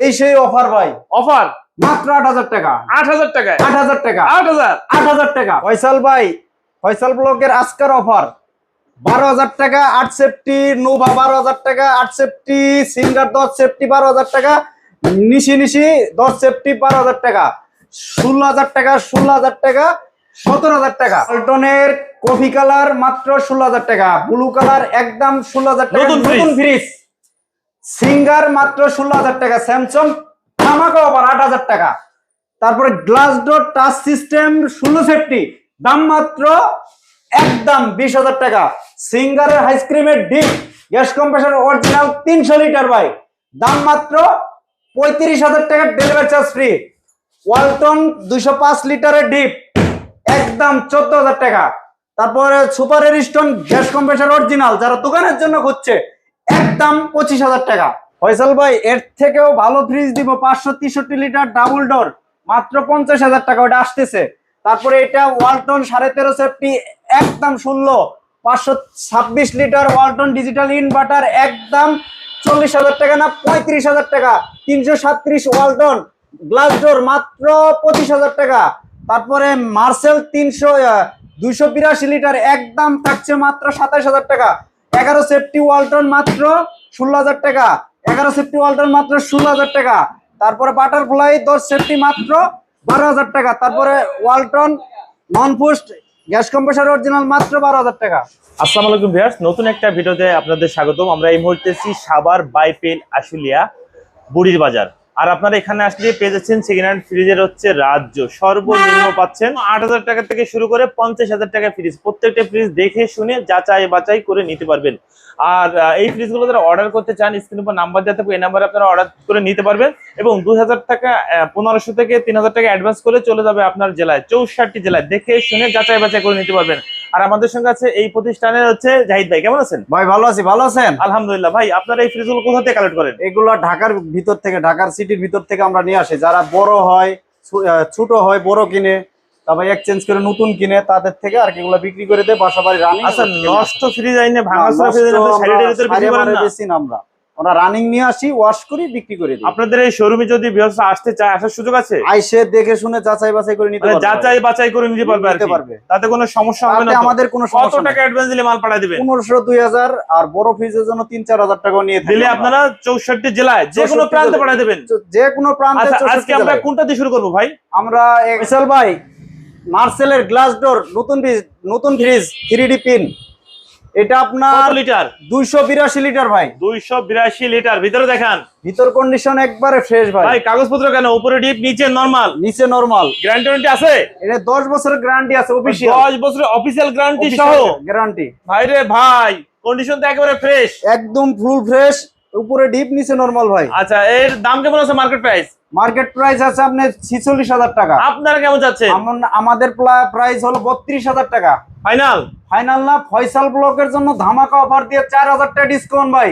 এই সেই অফার ভাই। অফার মাত্র আট হাজার টাকা। আট হাজার টাকায়? আট হাজার টাকা। আট হাজার? আট হাজার টাকা। ফয়সাল ভাই ফয়সাল ব্লকের আজকের অফার বারো হাজার টাকা আট সেফটি নোভা বারো হাজার টাকা আট সেফটি সিঙ্গার দশ সেফটি বারো হাজার টাকা নিশি নিশি দশ সেফটি বারো হাজার টাকা। ষোলো হাজার টাকা ষোলো হাজার টাকা সতেরো হাজার টাকা। পল্টনের কফি কালার মাত্র ষোলো হাজার টাকা। ব্লু কালার একদম ষোলো হাজার টাকা। নতুন ফ্রিজ সিঙ্গার মাত্র ষোলো হাজার টাকা, স্যামসাং ধামাকা আবার আট হাজার টাকা। তারপরে গ্লাস ডোর টাচ সিস্টেম ষোলো সেফটি দাম মাত্র একদম বিশ হাজার টাকা। সিঙ্গারের আইসক্রিমের ডিপ গ্যাস কম্প্রেসার অরিজিনাল তিনশো লিটার বাই দাম মাত্র পঁয়ত্রিশ হাজার টাকা ডেলিভারি চার্জ ফ্রি ওয়ালটন দুশো পাঁচ লিটারের ডিপ একদম চোদ্দ হাজার টাকা। তারপরে super Ariston gas compressor original যারা দোকানের জন্য খুঁজছে একদম পঁচিশ হাজার টাকা। ফয়সাল ভাই, এর থেকেও ভালো ফ্রিজ দিব পাঁচশো তেষট্টি লিটার ডাবল ডোর মাত্র পঞ্চাশ হাজার টাকা ওটা আসতেছে। তারপরে এটা ওয়ালটন সাড়ে তেরো সেফটি একদম ষোলো পাঁচশো ছাব্বিশ লিটার ওয়ালটন ডিজিটাল ইনভার্টার একদম চল্লিশ হাজার টাকা না, পঁয়ত্রিশ হাজার টাকা, তিনশো সাতত্রিশ ওয়ালটন গ্লাস ডোর মাত্র পঁচিশ হাজার টাকা। তারপরে মার্সেল তিনশো দুইশো বিরাশি লিটার একদম থাকছে মাত্র সাতাশ হাজার টাকা। এগারো সেফটি ওয়ালটন মাত্র ষোলো হাজার টাকা। এগারো সেফটি ওয়ালটন মাত্র ষোলো হাজার টাকা। তারপরে বাটারফ্লাই দশ সেফটি মাত্র বারো হাজার টাকা। তারপরে Walton non frost gas compressor original মাত্র বারো হাজার টাকা। আসসালামু আলাইকুম ভিউয়ার্স নতুন একটা ভিডিওতে আপনাদের স্বাগতম। আমরা এই মুহূর্তে সাবার বাইপেল আশুলিয়া বুড়ির বাজার। আর আপনারা এখানে আসলে পেয়ে যাচ্ছেন সেকেন্ড হ্যান্ড ফ্রিজের হচ্ছে রাজ্য। সর্বনিম্ন পাচ্ছেন আট হাজার টাকা থেকে শুরু করে পঞ্চাশ হাজার টাকা ফ্রিজ প্রত্যেকটা ফ্রিজ দেখে শুনে যাচাই বাছাই করে নিতে পারবেন। আর এই ফ্রিজগুলো যারা অর্ডার করতে চান স্ক্রিনের উপর নাম্বার দেওয়া থাকবে এই নাম্বারে আপনারা অর্ডার করে নিতে পারবেন। এবং দুই হাজার টাকা পনেরোশো থেকে তিন হাজার টাকা অ্যাডভান্স করে চলে যাবে আপনার জেলায় চৌষট্টি জেলায়। দেখে শুনে যাচাই বাছাই করে নিতে পারবেন। আর আমাদের সঙ্গে আছে এই প্রতিষ্ঠানের হচ্ছে জাহিদ ভাই। কেমন আছেন? ভাই ভালো আছি ভালো আছেন? আলহামদুলিল্লাহ। ভাই আপনারা এই ফ্রিজগুলো কোথা থেকে কালেক্ট করেন? এগুলো ঢাকার ভিতর থেকে ঢাকার সিটির ভিতর থেকে আমরা নিয়ে আসি। যারা বড় হয় ছোট হয় বড় কিনে তারপর এক্সচেঞ্জ করে নতুন কিনে তাদের থেকে আর বিক্রি করে দেয় বাসা বাড়ি রানিং আচ্ছা নষ্ট ফ্রিজ আইনে ফ্রিজ আইনে আমরা। আমরা রানিং নিয়ে আসি ওয়াশ করি বিক্রি করে দিই। আপনাদের এই শোরুমে যদি ব্যবসা আসতে চায় আসার সুযোগ আছে? আইসে দেখে শুনে যাচাই বাছাই করে নিতে মানে পারবে। যাচাই বাছাই করে নিতে পারবে আর নিতে পারবে। তাতে কোনো সমস্যা হবে না আমাদের কোনো সমস্যা কত টাকা অ্যাডভান্স দিলে মাল পাঠিয়ে দিবেন? পনেরোশো দুই হাজার আর বড় ফ্রিজের জন্য তিন চার হাজার টাকা নিয়ে দিলে আপনারা চৌষট্টি জেলায় যে কোনো প্রান্তে। পাঠিয়ে দেবেন। যে কোনো প্রান্তে আচ্ছা 64 আজকে আমরা কোনটা দিয়ে শুরু করব ভাই? আমরা এক্সেল ভাই। মার্সেলের গ্লাস ডোর নতুন ফ্রিজ নতুন ফ্রিজ থ্রি ডি পিন এটা আপনার লিটার? দুইশো বিরাশি লিটার ভাই। দুইশো বিরাশি লিটার। ভিতরে দেখান। ভিতর কন্ডিশন একবারে ফ্রেশ ভাই। ভাই কাগজপত্র কেন? উপরে ডিপ নিচে নরমাল নিচে নরমাল গ্যারান্টি আছে? এটা দশ বছরের গ্যারান্টি আছে অফিসিয়াল দশ বছরের অফিসিয়াল গ্যারান্টি সহ? গ্যারান্টি ভাই রে ভাই কন্ডিশন তো একেবারে ফ্রেশ একদম ফুল ফ্রেশ উপরে ডিপ নিচে নরমাল ভাই। আচ্ছা এর দাম কেমন আছে মার্কেট প্রাইস মার্কেট প্রাইস আছে আপনার ছিচল্লিশ হাজার টাকা। আপনার কেমন যাচ্ছেন আমন- আমাদের প্রাইস হলো বত্রিশ হাজার টাকা। ফাইনাল ফাইনাল না ফয়সাল ব্লকের জন্য ধামাকা অফার দিয়ে চার হাজার টাকা ডিসকাউন্ট ভাই।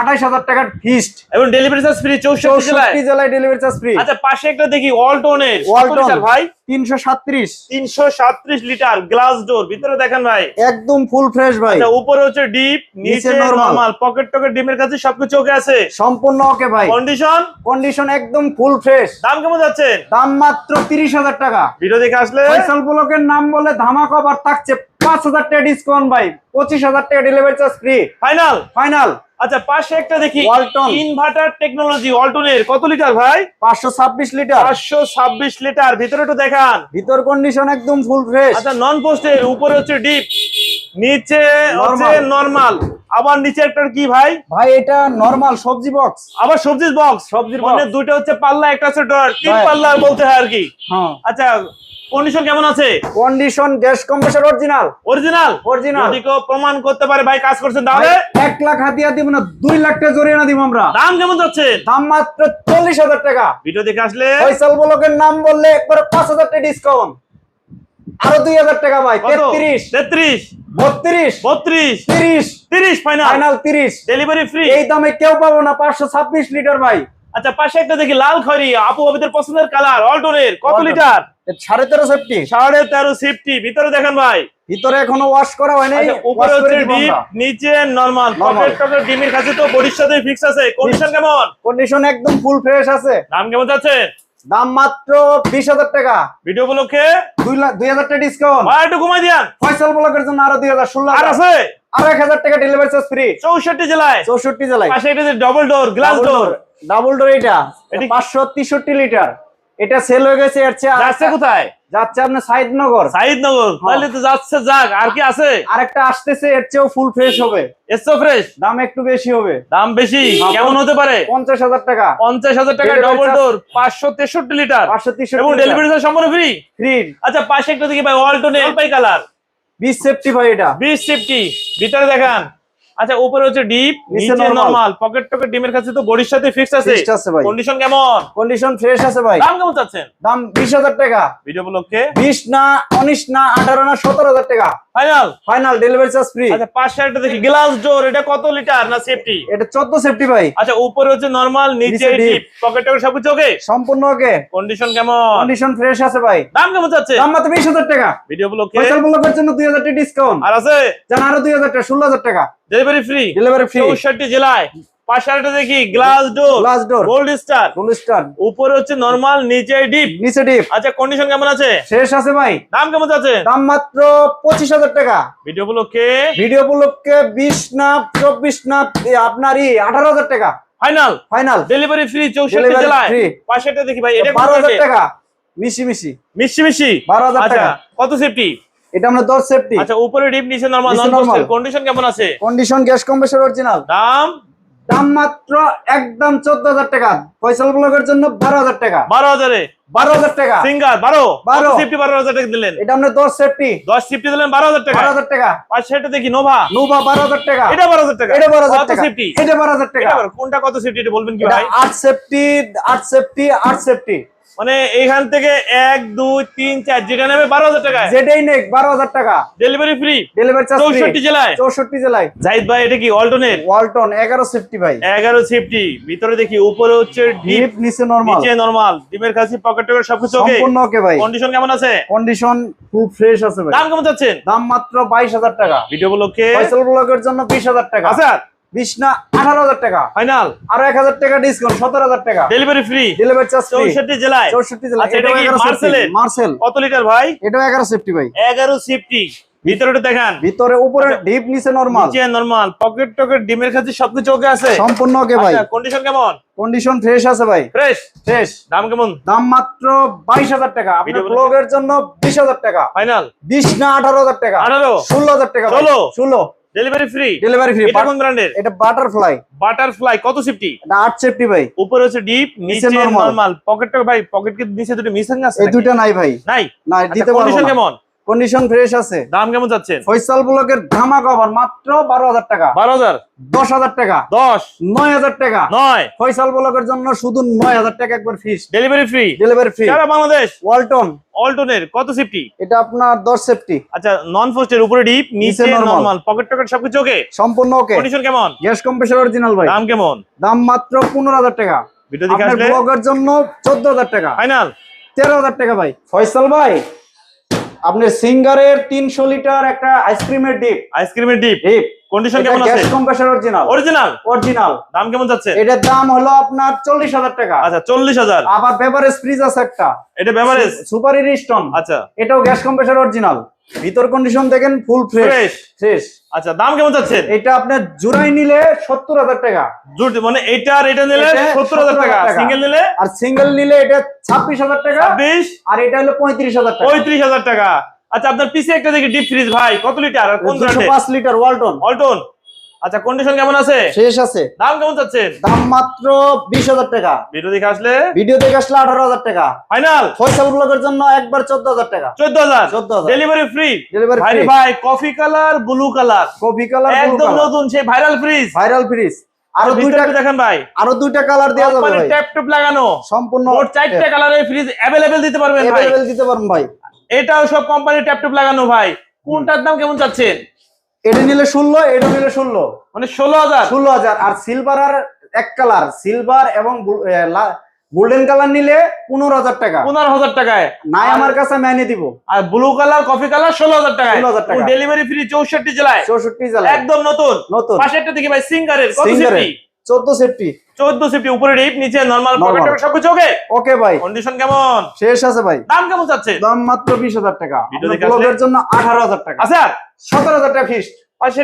আঠাইশ হাজার টাকার ফিস্ট এবং ডেলিভারি চার্জ ফ্রি চৌষট্টি জেলায়? ডেলিভারি চার্জ ফ্রি আচ্ছা পাশে একটা দেখি ওয়ালটনের ওয়ালটন ভাই? তিনশো সাত্রিশ তিনশো সাত্রিশ লিটার গ্লাস ডোর ভিতরে দেখেন ভাই। একদম ফুল ফ্রেশ ভাই। আচ্ছা উপরে হচ্ছে ডিপ নিচে নিচে নরমাল পকেট টকেট ডিমের কাছে সবকিছু ওকে আছে? সম্পূর্ণ ওকে ভাই। কন্ডিশন কন্ডিশন একদম ফুল ফ্রেশ দাম কেমন যাচ্ছেন দাম মাত্র তিরিশ হাজার টাকা। ভিডিও দেখে আসলে? ফয়সাল ব্লকের নাম বলে ধামাকা অফার থাকছে পাঁচ হাজার টাকা ডিসকাউন্ট ভাই। পঁচিশ হাজার টাকা delivery charge free final final আচ্ছা পাশে একটা দেখি। ইনভার্টার টেকনোলজি ওয়ালটনের কত লিটার ভাই? পাঁচশো ছাব্বিশ লিটার। পাঁচশো ছাব্বিশ লিটার। ভিতরে একটু দেখান। ভিতর কন্ডিশন একদম ফুল ফ্রেশ আচ্ছা নন পোস্টের উপরে হচ্ছে ডিপ নিচে হচ্ছে নরমাল আবার নিচে একটা কি ভাই? ভাই এটা নরমাল সবজি বক্স আবার সবজির বক্স সবজির মানে দুইটা হচ্ছে পাল্লা একটা হচ্ছে তিন পাল্লা বলতে হয় আর কি। হ্যাঁ। আচ্ছা কন্ডিশন কেমন আছে? Condition gas compressor original original original যদি কেউ প্রমাণ করতে পারে ভাই কাজ করছেন তাহলে? এক লাখ হাতিয়া দিব না দুই লাখ টাকা জরিয়ে না দিব আমরা। দাম কেমন যাচ্ছে? দাম মাত্র চল্লিশ হাজার টাকা। ভিডিও দেখে আসলে? ফয়সাল ব্লকের নাম বললে একবারে পাঁচ হাজার টাকা ডিসকাউন্ট আরও দুই হাজার টাকা ভাই কত? তেত্রিশ। তেত্রিশ। বত্রিশ। বত্রিশ। তিরিশ। তিরিশ ফাইনাল ফাইনাল তিরিশ। ডেলিভারি ফ্রি এই দামে কেউ পাবো না পাঁচশো ছাব্বিশ লিটার ভাই। আচ্ছা পাশে একটা দেখি লাল খয়রি আপু আবিদের পছন্দের কালার অল্টনের কত লিটার? সাড়ে তেরো সেফটি। সাড়ে তেরো সেফটি। ভিতরে দেখেন ভাই। ভিতরে এখনও ওয়াশ করা হয়নি আচ্ছা, উপরে হচ্ছে ডিপ নিচে নরমাল। পকেট টকেট ডিমের কাছে তো বডির সাথে ফিক্স আছে কন্ডিশন কেমন? কন্ডিশন একদম ফুল ফ্রেশ আছে। দাম কেমন যাচ্ছে? দাম মাত্র বিশ হাজার টাকা। ভিডিও উপলক্ষে? দুই হাজার টাকা ডিসকাউন্ট একটু কমাই দিয়ান। ফয়সাল ব্লকের জন্য আরও দুই হাজার ষোলো আর আছে? আর এক হাজার টাকা ডেলিভারি চার্জ ফ্রি চৌষট্টি জেলায়। চৌষট্টি জেলায়। পাশে একটা double door glass door double door এটা। এটি- পাঁচশো তেষট্টি লিটার এটা সেল হয়ে গেছে এর চেয়ে যাচ্ছে কোথায়? যাচ্ছে আপনার সাইদনগর সাইদনগর তাহলে তো যাচ্ছে যাক আর কি আছে? আরেকটা আসতেছে এর চেয়েও ফুল ফ্রেশ হবে। এসো ফ্রেশ দাম একটু বেশি হবে। দাম বেশি? হ্যাঁ, কেমন হতে পারে? পঞ্চাশ হাজার টাকা। পঞ্চাশ হাজার টাকা ডবল ডোর পাঁচশো তেষট্টি লিটার পাঁচশো এবং তেষট্টি ডেলিভারি চার্জ সম্পূর্ণ ফ্রি ফ্রি আচ্ছা পাশে একটা দেখি ভাই অল্টনে এলপাই কালার বিশ সেফটি ভাই এটা। বিশ সেফটি ভিতরে দেখান। আচ্ছা উপরে হচ্ছে ডিপ নিচে নরমাল পকেট টকেট ডিমের কাছে তো বডির সাথে ফিক্স আছে। ফিক্সড আছে ভাই। কন্ডিশন কেমন? কন্ডিশন ফ্রেশ আছে ভাই। দাম কেমন চাচ্ছেন? দাম বিশ হাজার টাকা। ভিডিও উপলক্ষে? বিশ না উনিশ না আঠারো না সতেরো হাজার টাকা। Final final delivery charge free আচ্ছা পাশে একটা দেখি গ্লাস ডোর এটা কত লিটার না সেফটি এটা চোদ্দ সেফটি ভাই। আচ্ছা উপরে হচ্ছে নরমাল নিচে। ডিপ পকেট টকেট সবকিছু ওকে সম্পূর্ণ ওকে কন্ডিশন কেমন? কন্ডিশন ফ্রেশ আছে ভাই। দাম কেমন চাচ্ছে দাম মাত্র বিশ হাজার টাকা। ভিডিও উপলক্ষে ফয়সাল ব্লকের জন্য দুই হাজার টাকা ডিসকাউন্ট আর আছে? জান আরও দুই হাজার টাকা ষোলো হাজার টাকা। ডেলিভারি ফ্রি ডেলিভারি ফ্রি চৌষট্টি জেলায়। পাশে একটা দেখি glass door glass door gold star gold star উপরে হচ্ছে নরমাল নিচে ডিপ নিচে ডিপ আচ্ছা কন্ডিশন কেমন আছে? শেষ আছে ভাই। দাম কেমন যাচ্ছে? দাম মাত্র পঁচিশ হাজার টাকা। ভিডিও উপলক্ষে? ভিডিও উপলক্ষে না না টাকা। ফাইনাল ফাইনাল ডেলিভারি ফ্রি জেলায়। দেখি ভাই এটা বারো হাজার কত টাকা। মিশি 12,000 আচ্ছা টাকা। কত সেফটি এটা আমরা দশ সেফটি আচ্ছা উপরে ডিপ নিচে নরমাল নন কন্ডিশন কেমন আছে? কন্ডিশন গ্যাস কম্প্রেসর অরিজিনাল দাম? দাম মাত্র একদম চোদ্দ হাজার টাকা। ফয়সাল ব্লকের জন্য বারো হাজার টাকা। বারো হাজারে? বারো হাজার টাকা। সিঙ্গার বারো? বারো। 12 সেফটি বারো হাজার টাকা দিলেন? এটা আমরা দশ সেফটি দশ সেফটি দিলেন বারো হাজার টাকা? বারো হাজার টাকা। পাশে একটা দেখি নোভা নুবা বারো হাজার টাকা। এটা বারো হাজার টাকা? এটা বারো হাজার টাকা। সেফটি এটা বারো হাজার টাকা কোনটা কত সেফটি এটা বলবেন কি ভাই? আট সেফটি আট সেফটি আট সেফটি মানে এইখান থেকে এক দুই তিন চার যেটা নেবে বারো হাজার টাকায়। যেটাই নেক বারো হাজার টাকা। ডেলিভারি ফ্রি ডেলিভারি চৌষট্টি জেলায়। চৌষট্টি জেলায়। জাহিদ ভাই এটা কি অল্টনের ওয়ালটন এগারো সেফটি ভাই। এগারো সেফটি ভিতরে দেখি উপরে হচ্ছে ডিপ নিচে নর্মাল নিচে নরমাল ডিমের কাছে পকেট টকেট সবকিছু ওকে সম্পূর্ণ ওকে ভাই। কন্ডিশন কেমন আছে? কন্ডিশন খুব ফ্রেশ আছে ভাই। দাম কেমন যাচ্ছেন দাম মাত্র বাইশ হাজার টাকা। ভিডিও উপলক্ষে ফয়সাল ব্লকের জন্য বিশ হাজার টাকা। আচ্ছা ষোলো আঠারো হাজার টাকা। ফাইনাল। আরও এক হাজার টাকা ডিসকাউন্ট হাজার টাকা। ডেলিভারি চৌষট্টি মার্সেল আচ্ছা, ভাই? এগারো সেফটি ভাই। এগারো সেফটি ভিতরে ভিতরে উপরে ডিপ নরমাল নরমাল পকেট টকেট ডিমের সবকিছু ওকে আছে? সম্পূর্ণ ভাই। আচ্ছা, কন্ডিশন কেমন? কন্ডিশন ফ্রেশ আছে ভাই। দাম কেমন? দাম মাত্র 22000 টাকা। টাকা। ফাইনাল 20 না 18000 টাকা। 18 16000 টাকা ডেলিভারি ফ্রি ডেলিভারি ফ্রি এটা কোন ব্র্যান্ডের এটা বাটারফ্লাই বাটারফ্লাই কত সেফটি এটা 8 সেফটি ভাই। উপরে হচ্ছে ডিপ নিচে। নরমাল পকেটটা ভাই পকেট কি নিচে দুটো মিসিং আছে এই দুটো নাই ভাই। নাই? না দিতে পারব কন্ডিশন কেমন? কন্ডিশন ফ্রেশ আছে। দাম কেমন যাচ্ছে ফয়সাল ব্লকের ধামা কভার মাত্র বারো হাজার টাকা। বারো হাজার? দশ হাজার টাকা। দশ? নয় হাজার টাকা। নয়? ফয়সাল ব্লকের জন্য শুধু নয় হাজার টাকা একবার ফিস ডেলিভারি ফ্রি ডেলিভারি ফ্রি সারা বাংলাদেশ? ওয়ালটন অল্টনের কত সেফটি এটা আপনার দশ সেফটি আচ্ছা নন ফোস্টের উপরে ডিপ নিচে নরমাল পকেট টকেট সবকিছু ওকে সম্পূর্ণ ওকে কন্ডিশন কেমন? গ্যাস কম্প্রেসর অরিজিনাল ভাই। দাম কেমন? দাম মাত্র পনেরো হাজার টাকা। ভিডিও দেখে আসলে? ব্লগের জন্য চোদ্দ হাজার টাকা। ফাইনাল তেরো হাজার টাকা ভাই। ফয়সাল ভাই আপনার সিঙ্গারের তিনশো লিটার একটা আইসক্রিমের ডিপ। আইসক্রিমের ডিপ। ডিপ। কন্ডিশন কেমন gas compressor original original original দাম কেমন যাচ্ছে? এটার দাম হলো আপনার চল্লিশ হাজার টাকা। আচ্ছা চল্লিশ হাজার। আবার বেভারেজ ফ্রিজ আছে একটা এটা বেভারেজ সুপার ইরিস্টন আচ্ছা। এটাও গ্যাস কম্প্রেসর অরিজিনাল ভিতর কন্ডিশন দেখেন ফুল ফ্রেশ ফ্রেশ আচ্ছা দাম কেমন যাচ্ছে এটা আপনার জোড়াই নিলে সত্তর হাজার টাকা। জোর মানে এটা আর এটা নিলে সত্তর হাজার টাকা। 70,000 টাকা। সিঙ্গেল নিলে? আর সিঙ্গেল নিলে এটা ছাব্বিশ হাজার টাকা। ছাব্বিশ? আর এটা হলো পঁয়ত্রিশ হাজার টাকা। পঁয়ত্রিশ হাজার টাকা। আচ্ছা আপনার পিছে একটা দেখি ডিপ ফ্রিজ ভাই কত লিটার আর কোন পাঁচ লিটার ওয়ালটন অল্টন আচ্ছা কন্ডিশন কেমন আছে? শেষ আছে। দাম কেমন যাচ্ছেন দাম মাত্র বিশ হাজার টাকা। ভিডিও দেখে আসলে? ভিডিও দেখে আসলে আঠারো হাজার টাকা। ফাইনাল ফয়সাল ব্লগের জন্য একবার চোদ্দ হাজার টাকা। চোদ্দ হাজার? 14,000 ডেলিভারি ফ্রি ডেলিভারি ভাই ফ্রি ভাই coffee colour blue colour coffee colour একদম নতুন সেই ভাইরাল ফ্রিজ ভাইরাল ফ্রিজ আরও আরও দুইটা দেখেন ভাই। আরও দুইটা কালার দেওয়া যাবে ভাই। ট্যাপ লাগানো। সম্পূর্ণ মোট চারটা কালারের ফ্রিজ দিতে পারবেন ভাই। দিতে পারবেন ভাই। এটাও সব কোম্পানি ট্যাপ লাগানো ভাই। কোনটার দাম কেমন চাচ্ছেন? এটা নিলে ষোলো এটা নিলে ষোলো। মানে ষোলো হাজার। ষোলো হাজার। আর সিলভার আর এক কালার সিলভার এবং গোল্ডেন কালার নিলে পনেরো হাজার টাকা। পনেরো হাজার টাকায়। নাই আমার কাছে আমি এনে দিব। আর ব্লু কালার কফি কালার ষোলো হাজার টাকা ষোলো হাজার টাকা। ডেলিভারি ফ্রি চৌষট্টি জেলায়। চৌষট্টি জেলায়। একদম নতুন। নতুন। পাশে একটা দেখি ভাই সিঙ্গারের সিঙ্গারের চোদ্দ সেফটি চোদ্দ সিফটি উপরে ডিপ নিচে নর্মাল পকেট সবকিছু ওকে ওকে ভাই। কন্ডিশন কেমন? শেষ আছে ভাই। দাম কেমন চাচ্ছে দাম মাত্র বিশ হাজার টাকা। ব্লগের জন্য টাকা। আচ্ছা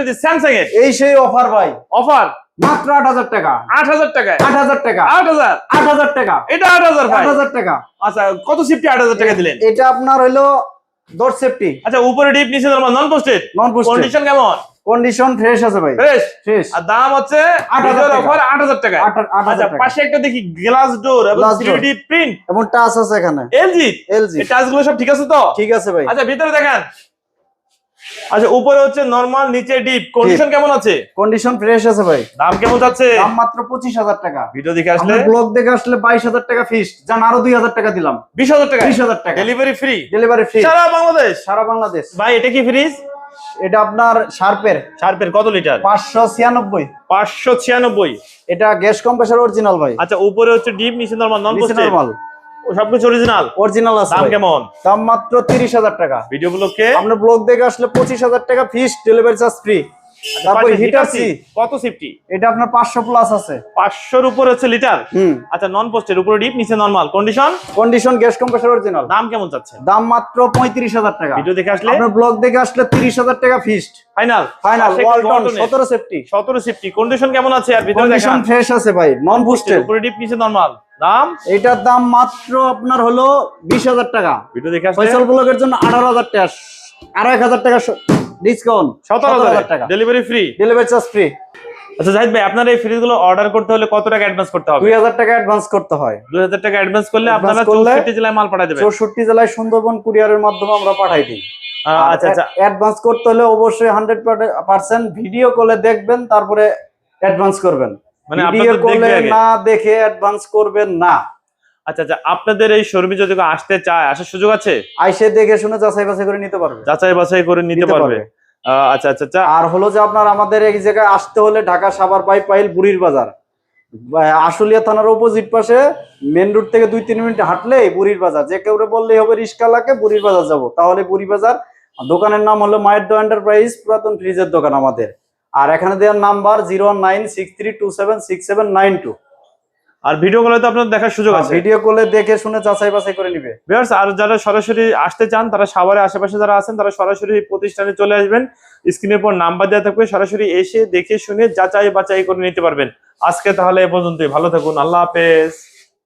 টাকা স্যামসাং এর? এই সেই অফার ভাই। অফার মাত্র আট হাজার টাকা। আট হাজার টাকায়? আট হাজার টাকা। আট হাজার? আট হাজার টাকা। এটা আট হাজার ভাই। আট হাজার টাকা। আচ্ছা কত সিফটি আট হাজার টাকা দিলেন? এটা আপনার হইল দশ সেফটি। আচ্ছা উপরে ডিপ নিচে normal non posted non posted condition কেমন? কন্ডিশন ফ্রেশ আছে ভাই। ফ্রেশ ফ্রেশ আর দাম হচ্ছে 8,000 অফার আট হাজার টাকা আট আট আচ্ছা পাশে একটা দেখি গ্লাস ডোর এবং Glass door। থ্রি প্রিন্ট এবং টাচ আছে এখানে। এলজি এলজি এই টাচগুলো সব ঠিক আছে তো? ঠিক আছে ভাই। আচ্ছা ভিতরে দেখেন। আচ্ছা উপরে হচ্ছে নরমাল নিচে ডিপ কন্ডিশন কেমন আছে? কন্ডিশন ফ্রেশ আছে ভাই। দাম কেমন যাচ্ছে? দাম মাত্র পঁচিশ হাজার টাকা। ভিডিও দেখে আসলে? ব্লগ দেখে আসলে বাইশ হাজার টাকা ফিস্ট জান আরও দুই হাজার টাকা দিলাম। বিশ হাজার টাকা বিশ হাজার টাকা। ডেলিভারি ফ্রি ডেলিভারি ফ্রি সারা বাংলাদেশ? সারা বাংলাদেশ। ভাই এটা কি ফ্রিজ এটা আপনার শার্পের। শার্পের কত লিটার? পাঁচশো ছিয়ানব্বই। পাঁচশো ছিয়ানব্বই। এটা গ্যাস কম্প্রেসার অরিজিনাল ভাই। আচ্ছা উপরে হচ্ছে ডিপ নিচে নরমাল নন নরমাল সবকিছু অরিজিনাল অরিজিনাল আছে দাম কেমন? দাম মাত্র তিরিশ হাজার টাকা। ভিডিও ব্লগে আপনার ব্লগ দেখে আসলে পঁচিশ হাজার টাকা ফিস ডেলিভারি চার্জ ফ্রি তারপর হিটার সি কত সিফটি এটা আপনার পাঁচশো প্লাস আছে। পাঁচশোর উপর হচ্ছে লিটার হুম। আচ্ছা নন পোস্টের উপরে ডিপ নিচে normal condition condition gas compressor original দাম কেমন চাচ্ছে দাম মাত্র পঁয়ত্রিশ হাজার টাকা। ভিডিও দেখে আসলে? আপনার ব্লগ দেখে আসলে তিরিশ হাজার টাকা ফিস্ট ফাইনাল ফাইনাল ওয়ালটন সতেরো সেফটি সতেরো সিফটি কন্ডিশন কেমন আছে? আর ভিতরে কন্ডিশন ফ্রেশ আছে ভাই নন বুস্টেড উপরে ডিপ নিচে নরমাল দাম? এটার দাম মাত্র আপনার হলো বিশ হাজার টাকা। ভিডিও দেখে আসলে? ফয়সাল ব্লগের জন্য আঠারো হাজার টাকা আরও এক হাজার টাকা ডিসকাউন্ট সতেরো হাজার টাকা। Delivery free delivery charge free আচ্ছা জাহিদ ভাই আপনার এই ফ্রিজগুলো অর্ডার করতে হলে কত টাকা অ্যাডভান্স করতে হবে? দুই হাজার টাকা অ্যাডভান্স করতে হয়। দুই হাজার টাকা অ্যাডভান্স করলে আপনারা করলে- চৌষট্টি জেলায় মাল পাঠাই দেবেন। চৌষট্টি জেলায় সুন্দরবন কুরিয়ারের মাধ্যমে আমরা পাঠাই দিই। আচ্ছা আচ্ছা। অ্যাডভান্স করতে হলে অবশ্যই হান্ড্রেড পার্সেন্ট ভিডিও কলে দেখবেন তারপরে অ্যাডভান্স করবেন। মানে ভিডিও আপনাদের কলে না দেখে অ্যাডভান্স করবেন না। আচ্ছা আচ্ছা আপনাদের এই শোরুমে যদি আসতে চায় আসার সুযোগ আছে? আইসে দেখে শুনে যাচাই বাছাই করে নিতে পারবে। যাচাই বাছাই করে নিতে পারবে। আচ্ছা আচ্ছা আচ্ছা। আর হলো যে আপনার আমাদের এই জায়গায় আসতে হলে ঢাকা সাভার বাই পাইল বুড়ির বাজার। আশুলিয়া থানার অপোজিট পাশে মেন রোড থেকে দুই, তিন মিনিট হাঁটলেই বুড়ির বাজার। যে কেউ বললেই হবে রিস্কালাকে বুড়ির বাজার যাব। তাহলে বুড়ি বাজার। দোকানের নাম হলো মায়ের দো এন্টারপ্রাইজ পুরাতন ফ্রিজের দোকান আমাদের। আর এখানে দেওয়ার number zero nine six three two seven six seven nine two আর ভিডিও কলে তো আপনার দেখার সুযোগ আছে। ভিডিও কলে দেখে শুনে যাচাই বাছাই করে নিবে। ভিউয়ার্স আর যারা সরাসরি আসতে চান তারা সাভারে আশেপাশে যারা আছেন তারা সরাসরি প্রতিষ্ঠানে চলে আসবেন। স্ক্রিনের উপর নাম্বার দেওয়া থাকবে সরাসরি এসে দেখে শুনে যাচাই বাছাই করে নিতে পারবেন। আজকে তাহলে এ পর্যন্তই। ভালো থাকুন আল্লাহ হাফেজ।